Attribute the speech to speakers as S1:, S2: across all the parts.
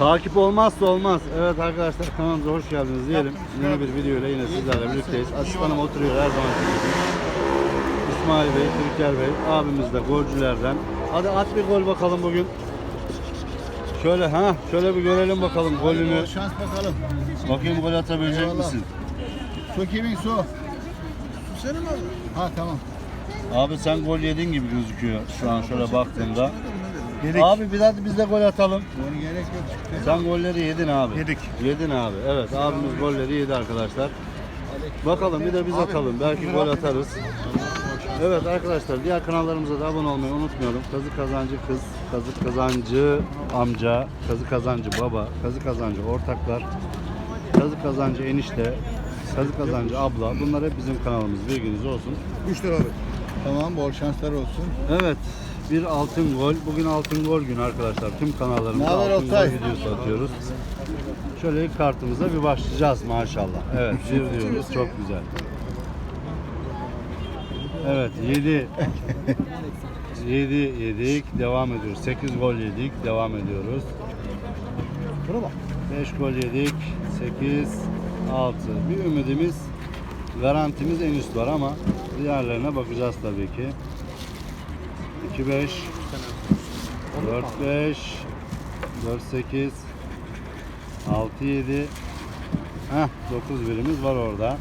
S1: Takip olmazsa olmaz. Evet arkadaşlar kanalımıza hoş geldiniz diyelim. Yeni bir video ile yine sizlerle birlikteyiz. Asistanım oturuyor her zaman. İsmail Bey, Türker Bey, abimiz de golcülerden. Hadi at bir gol bakalım bugün. Şöyle ha, şöyle bir görelim bakalım golünü.
S2: Şans bakalım.
S1: Bakayım gol atabilecek
S2: Eyvallah.
S1: misin?
S2: Su kimin su? Su senin mi? Ha tamam.
S1: Abi sen gol yedin gibi gözüküyor şu an şöyle baktığımda. Abi bir hadi biz de gol atalım.
S2: Yani gerek yok.
S1: Sen golleri yedin abi.
S2: Yedik.
S1: Yedin abi. Evet abimiz golleri yedi arkadaşlar. Bakalım bir de biz atalım. Belki gol atarız. Evet arkadaşlar diğer kanallarımıza da abone olmayı unutmayalım. Kazı kazancı kız, kazı kazancı amca, kazı kazancı baba, kazı kazancı ortaklar, kazı kazancı enişte, kazı kazancı abla. Bunlar hep bizim kanalımız. Bilginiz olsun.
S2: 3 lira abi. Tamam bol şanslar olsun.
S1: Evet. Bir altın gol. Bugün altın gol günü arkadaşlar. Tüm kanallarımızda altın gol
S2: Oktay?
S1: videosu atıyoruz. Şöyle ilk kartımıza bir başlayacağız maşallah. Evet bir diyoruz. Çok güzel. Evet 7 7 yedik. Devam ediyoruz. 8 gol yedik. Devam ediyoruz. 5 gol yedik. 8 6. Bir ümidimiz garantimiz en üst var ama diğerlerine bakacağız tabii ki. 2 5 4 5 4 8 6 7 Heh 9 birimiz var orada.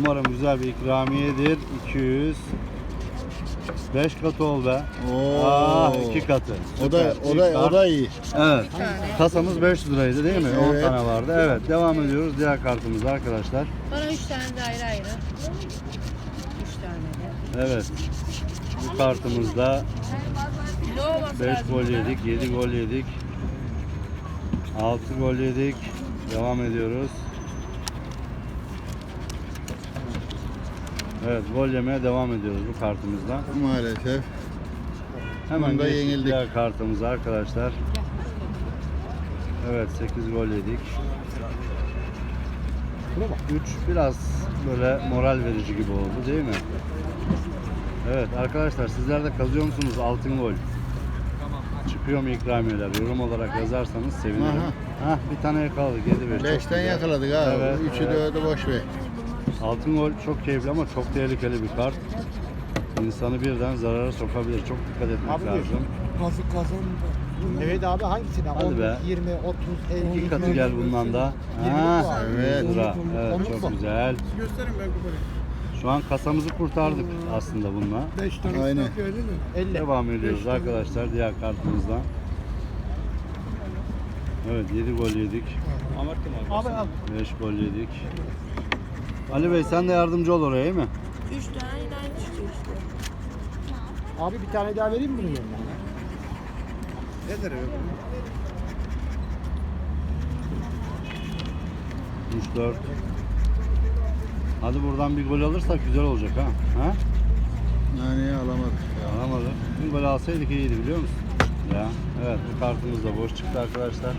S1: Umarım güzel bir ikramiyedir. 200 5 katı ol be.
S2: Oo.
S1: Ah 2 katı.
S2: O da o da o da iyi.
S1: Evet. Kasamız 500 liraydı değil mi? 10
S2: Evet.
S1: tane vardı. Evet. Devam ediyoruz diğer kartımıza arkadaşlar.
S3: Bana üç tane de ayrı ayrı. Üç tane de.
S1: Evet. Kartımızda
S3: Ne olması
S1: 5
S3: lazım?
S1: gol yedik, 7 gol yedik. 6 gol yedik. Devam ediyoruz. Evet, gol yemeye devam ediyoruz bu kartımızda.
S2: Maalesef.
S1: Hemen geçtik
S2: yenildik.
S1: diğer kartımıza arkadaşlar. Evet, 8 gol yedik. 3 biraz böyle moral verici gibi oldu değil mi? Evet arkadaşlar sizler de kazıyor musunuz altın gol? Çıkıyor mu ikramiyeler? Yorum olarak yazarsanız sevinirim. Hah bir tane yakaladık 7 5.
S2: 5'ten yakaladık ha.
S1: Evet,
S2: 3'ü
S1: evet.
S2: 4'ü boş ver.
S1: Altın gol çok keyifli ama çok tehlikeli bir kart. İnsanı birden zarara sokabilir. Çok dikkat etmek
S4: Abi
S1: lazım.
S4: Kazı kazan. Evet abi hangisine?
S1: Hadi
S4: 10,
S1: be.
S4: 20, 30, 50.
S1: İki katı gel bundan da. Ha.
S2: Evet.
S1: lira. Evet çok güzel.
S4: Gösterin ben kuparı.
S1: Şu an kasamızı kurtardık aslında bununla.
S4: 5 tane
S2: Aynen.
S4: öyle mi? 50.
S1: Devam ediyoruz arkadaşlar diğer kartımızdan. Evet 7 gol yedik.
S4: Abi al.
S1: 5 gol yedik. Ali Bey sen de yardımcı ol oraya değil mi?
S3: Üç tane aynı çıkıyor işte.
S4: Abi bir tane daha vereyim mi bunun yerine? Nedir o?
S1: 3 4. Hadi buradan bir gol alırsak güzel olacak ha. Ha?
S2: Yani alamadık. ya.
S1: Alamadı. Bir gol alsaydık iyiydi biliyor musun? Ya. Evet bu kartımız da boş çıktı arkadaşlar.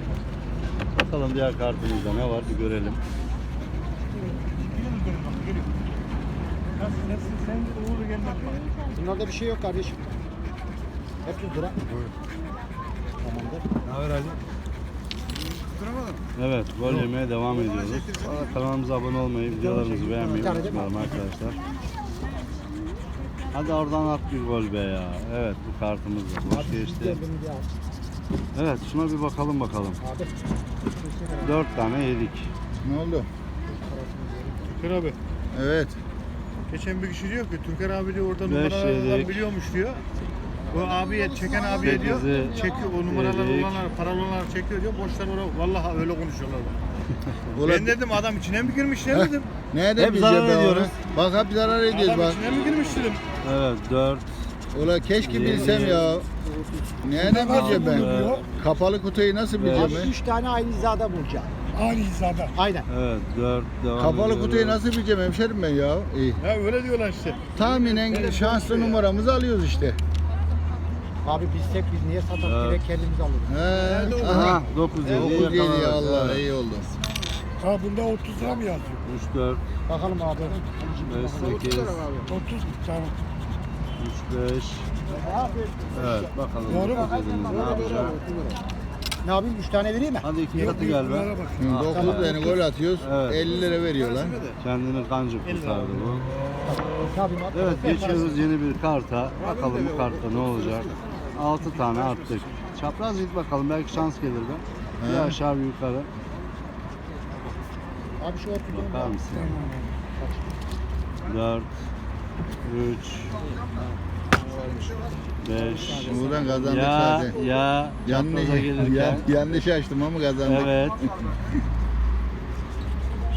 S1: Bakalım diğer kartımızda ne var bir görelim.
S4: Bunlarda bir şey yok kardeşim. Hep 100 lira. Tamamdır.
S1: Evet gol yemeye devam ediyoruz. Kanalımıza abone olmayı, videolarımızı beğenmeyi unutmayalım arkadaşlar. Hadi oradan at bir gol be ya. Evet bu kartımız da boş geçti. Evet şuna bir bakalım bakalım.
S4: Abi.
S1: 4 tane yedik.
S2: Ne oldu?
S5: Türker abi.
S2: Evet.
S5: Geçen bir kişi diyor ki Türker abi diyor orada
S1: Beş
S5: numaralardan
S1: yedik.
S5: biliyormuş diyor. O abiye çeken abiye diyor.
S1: Sekizi
S5: Çekiyor o numaralar
S1: yedik.
S5: olanlar, paralı olanlar çekiyor diyor. Boşlar orada vallahi öyle konuşuyorlar. Ben dedim adam içine mi girmiş ne dedim.
S2: Nereden
S1: Hep
S2: bileceğim
S1: zarar ediyoruz.
S2: Bak hep zarar ediyoruz
S5: Adam
S2: bak.
S5: içine mi girmiş dedim.
S1: Evet 4.
S2: Ula keşke
S1: Yedi.
S2: bilsem ya. Nereden bileceğim ben?
S1: Altı.
S2: Kapalı kutuyu nasıl bileceğim
S4: Abi
S2: ben?
S4: 3 tane aynı hizada bulacağım.
S5: Aynı hizada.
S4: Aynen.
S1: Evet 4 devam
S2: Kapalı
S1: ediyoruz.
S2: kutuyu nasıl bileceğim hemşerim ben ya? İyi.
S5: Ya öyle diyorlar işte.
S2: Tahminen şanslı numaramızı alıyoruz işte.
S4: Abi bilsek biz niye satalım?
S1: Evet.
S4: Direkt kendimiz alırız.
S2: He.
S1: Aha
S2: Aha.
S1: 9 7
S2: 9 7 Allah iyi oldu.
S5: Ha bunda 30 lira mı yazıyor?
S1: 3 4
S4: Bakalım abi.
S1: 5 8
S5: 30 tane.
S1: 3 5 Evet bakalım.
S5: Doğru mu?
S1: Ne yapacak?
S4: Ne yapayım? Üç tane vereyim mi?
S1: Hadi iki katı gel be.
S5: Bunlara bak.
S2: Hı, 9 tane gol atıyoruz.
S1: Evet.
S2: 50 lira veriyorlar.
S1: Kendini kancık kurtardı bu. Evet geçiyoruz yeni bir karta. Bakalım bu kartta ne olacak. 6 tane attık. Çapraz git bakalım belki şans gelir be. Bir
S2: He.
S1: aşağı bir yukarı.
S4: Abi şu ortada.
S1: Bakar mısın? 4 3 5
S2: Buradan kazandık
S1: Ya
S2: zaten.
S1: ya
S2: Yanlış,
S1: çapraza gelirken
S2: yan- yanlış açtım ama kazandık.
S1: Evet.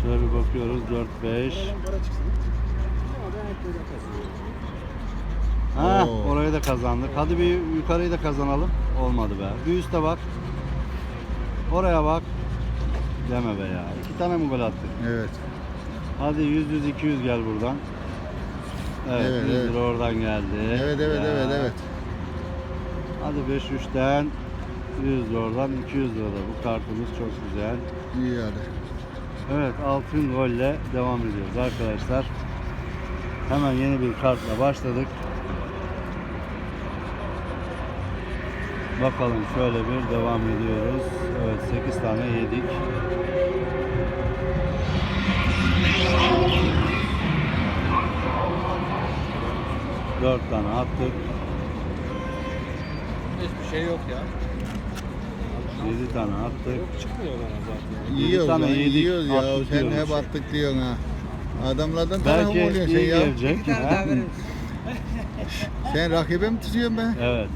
S1: Şöyle bir bakıyoruz 4 5 Ha,
S2: Oo.
S1: orayı da kazandık. Hadi bir yukarıyı da kazanalım. Olmadı be. Bir üste bak. Oraya bak. Deme be ya. İki tane mi gol attık?
S2: Evet.
S1: Hadi 100 100 200 gel buradan. Evet,
S2: Evet,
S1: 100
S2: evet.
S1: lira oradan geldi.
S2: Evet evet
S1: Ya.
S2: evet evet.
S1: Hadi 5 3'ten 100 lira oradan 200 lira da. Bu kartımız çok güzel.
S2: İyi hadi.
S1: Evet altın golle devam ediyoruz arkadaşlar. Hemen yeni bir kartla başladık. Bakalım şöyle bir devam ediyoruz. Evet 8 tane yedik. Dört tane attık.
S6: Hiçbir şey yok ya.
S1: 7 tane attık.
S6: Yok çıkmıyor bana zaten.
S2: Yiyoruz
S1: tane
S2: lan,
S1: yedik,
S2: yiyoruz ya.
S1: attık
S2: Sen hep attık diyorsun ha. Adamlardan tarafım
S1: Belki
S2: oluyorsun
S1: iyi
S2: sen ya.
S1: gelecek. ha?
S2: Sen rakibe mi tutuyorsun be?
S1: Evet.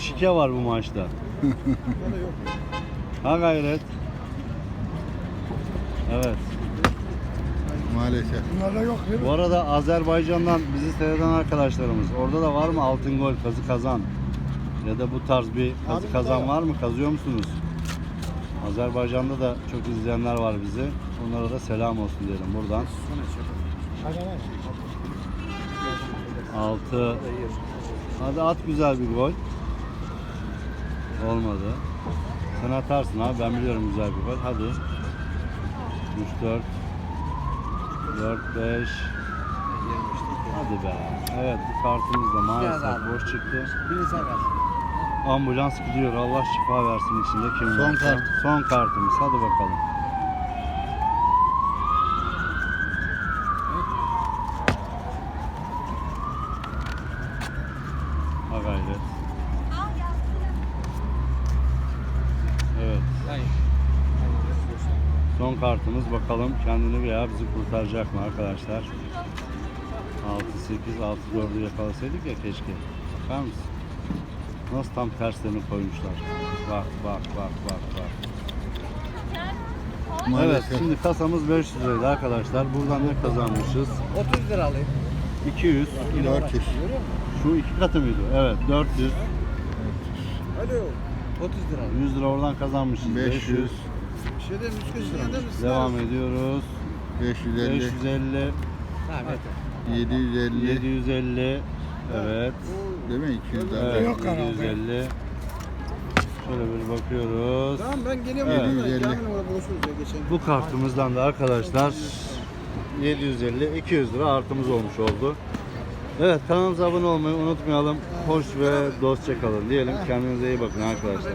S1: Şike var bu maçta. ha gayret. Evet.
S2: Maalesef.
S5: Bunlarda yok değil mi?
S1: Bu arada Azerbaycan'dan bizi seyreden arkadaşlarımız orada da var mı altın gol kazı kazan? Ya da bu tarz bir kazı
S4: Abi,
S1: kazan
S4: var.
S1: mı? Kazıyor musunuz? Azerbaycan'da da çok izleyenler var bizi. Onlara da selam olsun diyelim buradan. 6 Hadi at güzel bir gol. Olmadı. Sen atarsın abi ben biliyorum güzel bir gol. Hadi. 3 4 4 5 Hadi be. Evet bu kartımız da maalesef boş çıktı. Ambulans gidiyor. Allah şifa versin içinde kim
S2: Son
S1: varsa.
S2: kart.
S1: Son kartımız. Hadi bakalım. Ha gayret. Evet. Son kartımız bakalım kendini veya bizi kurtaracak mı arkadaşlar? 6 8 6 4'ü yakalasaydık ya keşke. Bakar mısın? Nasıl tam terslerini koymuşlar. Bak bak bak bak bak. Evet şimdi kasamız 500 liraydı arkadaşlar. Buradan ne kazanmışız?
S6: 30 lira alayım.
S1: 200.
S2: 400.
S1: Şu iki katı mıydı? Evet 400.
S6: Alo. 30 lira.
S1: 100 lira oradan kazanmışız. 500.
S2: 500.
S1: Devam ediyoruz.
S2: 550.
S1: 550.
S6: Tamam yeter.
S2: 750.
S1: 750. Evet.
S2: Değil mi? 200 daha.
S1: Evet
S5: Yok herhalde.
S1: 750. Şöyle bir bakıyoruz.
S6: Tamam ben geliyorum.
S1: Evet.
S6: yanına.
S2: 750.
S6: Kamil orada buluşuruz ya geçen.
S1: Bu kartımızdan da arkadaşlar 750 200 lira artımız olmuş oldu. Evet kanalımıza abone olmayı unutmayalım. Hoş ve dostça kalın diyelim. Kendinize iyi bakın arkadaşlar.